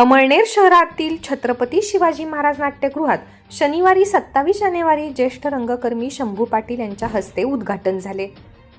अमळनेर शहरातील छत्रपती शिवाजी महाराज नाट्यगृहात शनिवारी सत्तावीस जानेवारी ज्येष्ठ रंगकर्मी शंभू पाटील यांच्या हस्ते उद्घाटन झाले.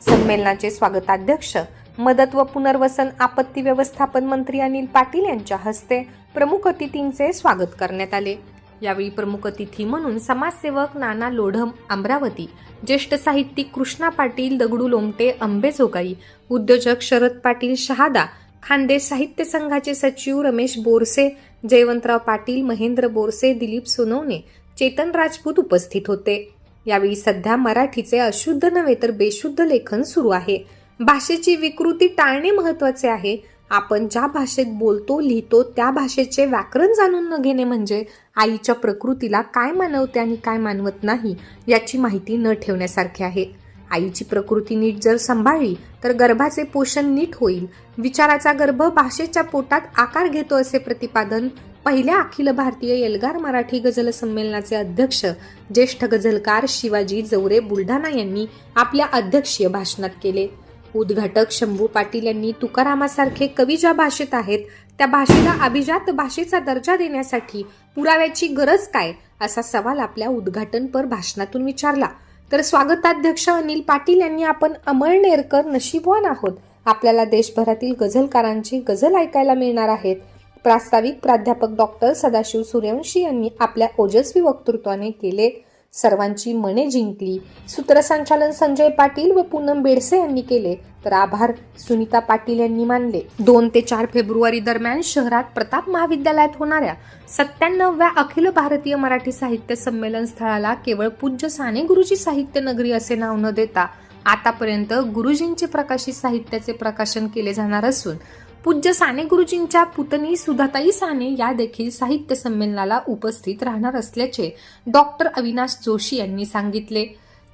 संमेलनाचे स्वागताध्यक्ष मदत व पुनर्वसन आपत्ती व्यवस्थापन मंत्री अनिल पाटील यांच्या हस्ते प्रमुख अतिथींचे स्वागत करण्यात आले. यावेळी प्रमुख अतिथी म्हणून समाजसेवक नाना लोढम अमरावती ज्येष्ठ साहित्यिक कृष्णा पाटील दगडू लोमटे अंबेजोगाई उद्योजक शरद पाटील शहादा खानदेश साहित्य संघाचे सचिव रमेश बोरसे जयवंतराव पाटील महेंद्र बोरसे दिलीप सोनवणे चेतन राजपूत उपस्थित होते. यावेळी सध्या मराठीचे अशुद्ध नव्हे तर बेशुद्ध लेखन सुरू आहे. भाषेची विकृती टाळणे महत्त्वाचे आहे. आपण ज्या भाषेत बोलतो लिहितो त्या भाषेचे व्याकरण जाणून न घेणे म्हणजे आईच्या प्रकृतीला काय मानवते आणि काय मानवत नाही याची माहिती न ठेवण्यासारखे आहे. आईची प्रकृती नीट जर सांभाळली तर गर्भाचे पोषण नीट होईल. विचाराचा गर्भ भाषेच्या पोटात आकार घेतो असे प्रतिपादन पहिल्या अखिल भारतीय एल्गार मराठी गझल संमेलनाचे अध्यक्ष ज्येष्ठ गझलकार शिवाजी जवरे बुलढाणा यांनी आपल्या अध्यक्षीय भाषणात केले. उद्घाटक शंभू पाटील यांनी तुकारामासारखे कवी ज्या भाषेत आहेत त्या भाषेला अभिजात भाषेचा दर्जा देण्यासाठी पुराव्याची गरज काय? असा सवाल आपल्या उद्घाटनपर भाषणातून विचारला. तर स्वागताध्यक्ष अनिल पाटील यांनी आपण अमळनेरकर नशीबवान आहोत. आपल्याला देशभरातील गझलकारांची गझल ऐकायला मिळणार आहेत. प्रास्ताविक प्राध्यापक डॉक्टर सदाशिव सूर्यवंशी यांनी आपल्या ओजस्वी वक्तृत्वाने केले. सर्वांची मने जिंकली. सूत्रसंचालन संजय पाटील व पूनम बेडसे यांनी केले. तर आभार सुनीता पाटील यांनी मानले. दोन ते चार फेब्रुवारी दरम्यान शहरात प्रताप महाविद्यालयात होणाऱ्या सत्त्याण्णवव्या अखिल भारतीय मराठी साहित्य संमेलन स्थळाला केवळ पूज्य साने गुरुजी साहित्य नगरी असे नाव न देता आतापर्यंत गुरुजींचे प्रकाशित साहित्याचे प्रकाशन केले जाणार असून पूज्य साने गुरुजींच्या पुतणी सुधाताई साने या देखील साहित्य संमेलनाला उपस्थित राहणार असल्याचे डॉक्टर अविनाश जोशी यांनी सांगितले.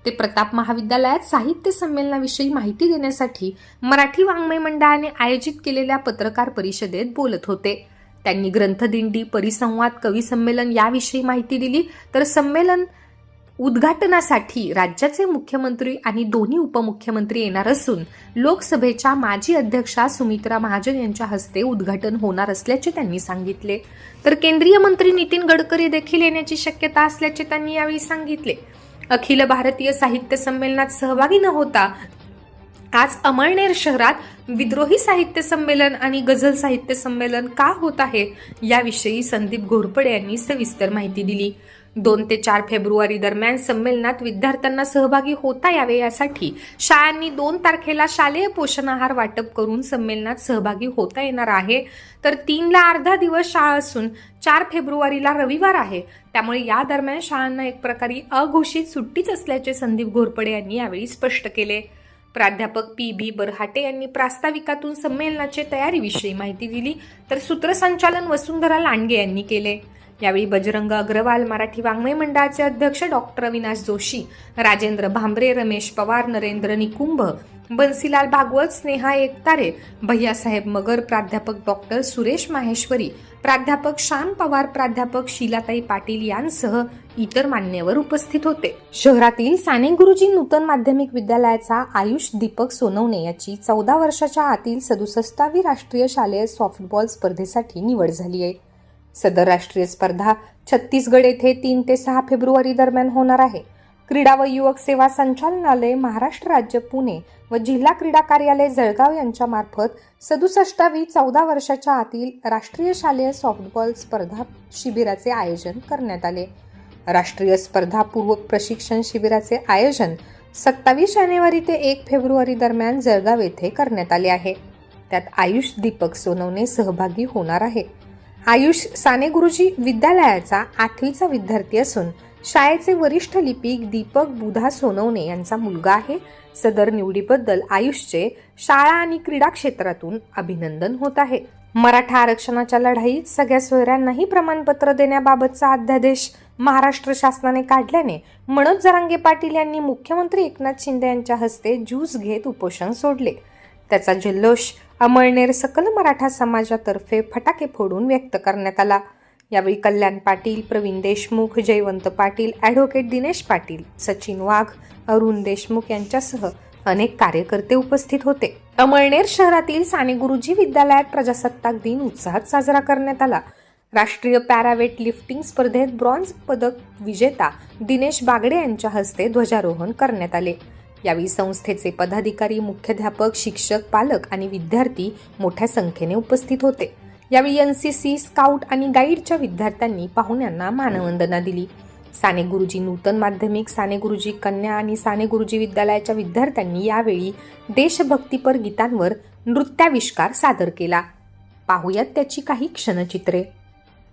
ते प्रताप महाविद्यालयात साहित्य संमेलनाविषयी माहिती देण्यासाठी मराठी वाङ्मय मंडळाने आयोजित केलेल्या पत्रकार परिषदेत बोलत होते. त्यांनी ग्रंथदिंडी परिसंवाद कवी संमेलन याविषयी माहिती दिली. तर संमेलन उद्घाटनासाठी राज्याचे मुख्यमंत्री आणि दोन्ही उपमुख्यमंत्री येणार असून लोकसभेच्या माजी अध्यक्षा सुमित्रा महाजन यांच्या हस्ते उद्घाटन होणार असल्याचे त्यांनी सांगितले. तर केंद्रीय मंत्री नितीन गडकरी देखील येण्याची शक्यता असल्याचे त्यांनी यावेळी सांगितले. अखिल भारतीय साहित्य संमेलनात सहभागी न होता आज अमळनेर शहरात विद्रोही साहित्य संमेलन आणि गझल साहित्य संमेलन का होत आहे याविषयी संदीप घोरपडे यांनी सविस्तर माहिती दिली. दोन ते चार फेब्रुवारी दरम्यान संमेलनात विद्यार्थ्यांना सहभागी होता यावे यासाठी शाळांनी दोन तारखेला शालेय पोषण आहार वाटप करून संमेलनात सहभागी होता येणार आहे. तर तीनला अर्धा दिवस शाळा असून चार फेब्रुवारीला रविवार आहे. त्यामुळे या दरम्यान शाळांना एक प्रकारे अघोषित सुट्टीच असल्याचे संदीप घोरपडे यांनी यावेळी स्पष्ट केले. प्राध्यापक पी बी बरहाटे यांनी प्रास्ताविकातून संमेलनाचे तयारीविषयी माहिती दिली. तर सूत्रसंचालन वसुंधरा लांडगे यांनी केले. यावेळी बजरंग अग्रवाल मराठी वाङ्मय मंडळाचे अध्यक्ष डॉक्टर अविनाश जोशी राजेंद्र भांबरे रमेश पवार नरेंद्र निकुंभ बन्सीलाल भागवत स्नेहा एकतारे भैयासाहेब मगर प्राध्यापक डॉक्टर सुरेश माहेश्वरी प्राध्यापक श्याम पवार प्राध्यापक शीलाताई पाटील यांसह इतर मान्यवर उपस्थित होते. शहरातील साने गुरुजी नूतन माध्यमिक विद्यालयाचा आयुष दीपक सोनवणे याची चौदा वर्षाच्या आतील सदुसष्टावी राष्ट्रीय शालेय सॉफ्टबॉल स्पर्धेसाठी निवड झाली आहे. सदर राष्ट्रीय स्पर्धा छत्तीसगड येथे तीन ते सहा फेब्रुवारी दरम्यान होणार आहे. क्रीडा व युवक सेवा संचालनालय महाराष्ट्र राज्य पुणे व जिल्हा क्रीडा कार्यालय जळगाव यांच्या मार्फत सदुसष्टावी चौदा वर्षाच्या आतील राष्ट्रीय शालेय सॉफ्टबॉल स्पर्धा शिबिराचे आयोजन करण्यात आले. राष्ट्रीय स्पर्धा पूर्व प्रशिक्षण शिबिराचे आयोजन सत्तावीस जानेवारी ते एक फेब्रुवारी दरम्यान जळगाव येथे करण्यात आले आहे. त्यात आयुष दीपक सोनवणे सहभागी होणार आहे. आयुष साने गुरुजी विद्यालयाचा आठवीचा विद्यार्थी असून शाळेचे वरिष्ठ लिपिक दीपक बुधा सोनवणे यांचा मुलगा आहे. सदर निवडीबद्दल आयुषचे शाळा आणि क्रीडा क्षेत्रातून अभिनंदन होत आहे. मराठा आरक्षणाच्या लढाईत सगळ्या सोयऱ्यांनाही प्रमाणपत्र देण्याबाबतचा अध्यादेश महाराष्ट्र शासनाने काढल्याने मनोज जरांगे पाटील यांनी मुख्यमंत्री एकनाथ शिंदे यांच्या हस्ते ज्यूस घेत उपोषण सोडले. त्याचा जल्लोष अमळनेर सकल मराठा समाजातर्फे फटाके फोडून व्यक्त करण्यात आला. यावेळी कल्याण पाटील प्रवीण देशमुख जयवंत पाटील ॲडव्होकेट दिनेश पाटील सचिन वाघ अरुण देशमुख यांच्यासह अनेक कार्यकर्ते उपस्थित होते. अमळनेर शहरातील साने गुरुजी विद्यालयात प्रजासत्ताक दिन उत्साहात साजरा करण्यात आला. राष्ट्रीय पॅरावेट लिफ्टिंग स्पर्धेत ब्रॉन्झ पदक विजेता दिनेश बागडे यांच्या हस्ते ध्वजारोहण करण्यात आले. यावेळी संस्थेचे पदाधिकारी मुख्याध्यापक शिक्षक पालक आणि विद्यार्थी मोठ्या संख्येने उपस्थित होते. यावेळी एन सी सी स्काउट आणि गाईडच्या विद्यार्थ्यांनी पाहुण्यांना मानवंदना दिली. साने गुरुजी नूतन माध्यमिक साने गुरुजी कन्या आणि साने गुरुजी विद्यालयाच्या विद्यार्थ्यांनी यावेळी देशभक्तीपर गीतांवर नृत्याविष्कार सादर केला. पाहुयात त्याची काही क्षणचित्रे.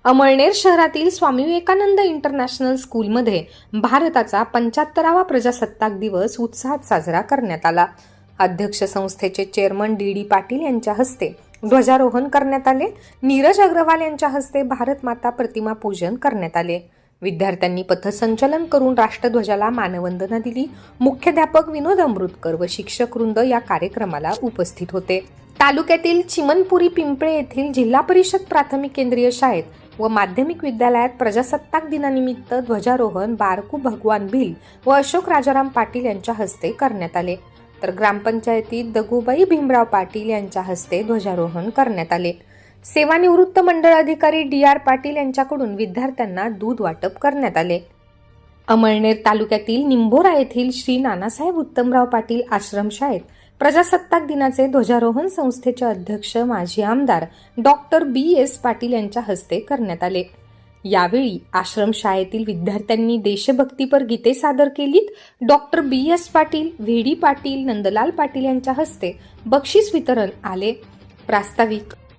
अमळनेर शहरातील स्वामी विवेकानंद इंटरनॅशनल स्कूलमध्ये भारताचा पंच्याहत्तरावा प्रजासत्ताक दिवस उत्साहात साजरा करण्यात आला. अध्यक्ष संस्थेचे चेअरमन डी डी पाटील यांच्या हस्ते ध्वजारोहण करण्यात आले. नीरज अग्रवाल यांच्या हस्ते भारत माता प्रतिमा पूजन करण्यात आले. विद्यार्थ्यांनी पथसंचलन करून राष्ट्रध्वजाला मानवंदना दिली. मुख्याध्यापक विनोद अमृतकर व शिक्षक वृंद या कार्यक्रमाला उपस्थित होते. तालुक्यातील चिमनपुरी पिंपळे येथील जिल्हा परिषद प्राथमिक केंद्रीय शाळेत व माध्यमिक विद्यालयात प्रजासत्ताक दिनानिमित्त ध्वजारोहण बारकू भगवान भिल व अशोक राजाराम पाटील यांच्या हस्ते करण्यात आले. तर ग्रामपंचायतीत दगुबाई भीमराव पाटील यांच्या हस्ते ध्वजारोहण करण्यात आले. सेवानिवृत्त मंडळ अधिकारी डी आर पाटील यांच्याकडून विद्यार्थ्यांना दूध वाटप करण्यात आले. अमळनेर तालुक्यातील निंभोरा येथील श्री नानासाहेब उत्तमराव पाटील आश्रमशाळेत प्रजासत्ताक दिनाचे ध्वजारोहण संस्थेचे अध्यक्ष माजी आमदार डॉक्टर बी एस पाटील यांच्या हस्ते करण्यात आले. यावेळी आश्रमशाळेतील विद्यार्थ्यांनी देशभक्तीपर गीते सादर केलीत. Doctor B S Patil V D Patil Nandlal Patil यांच्या हस्ते बक्षीस वितरण आले. प्रास्ताविक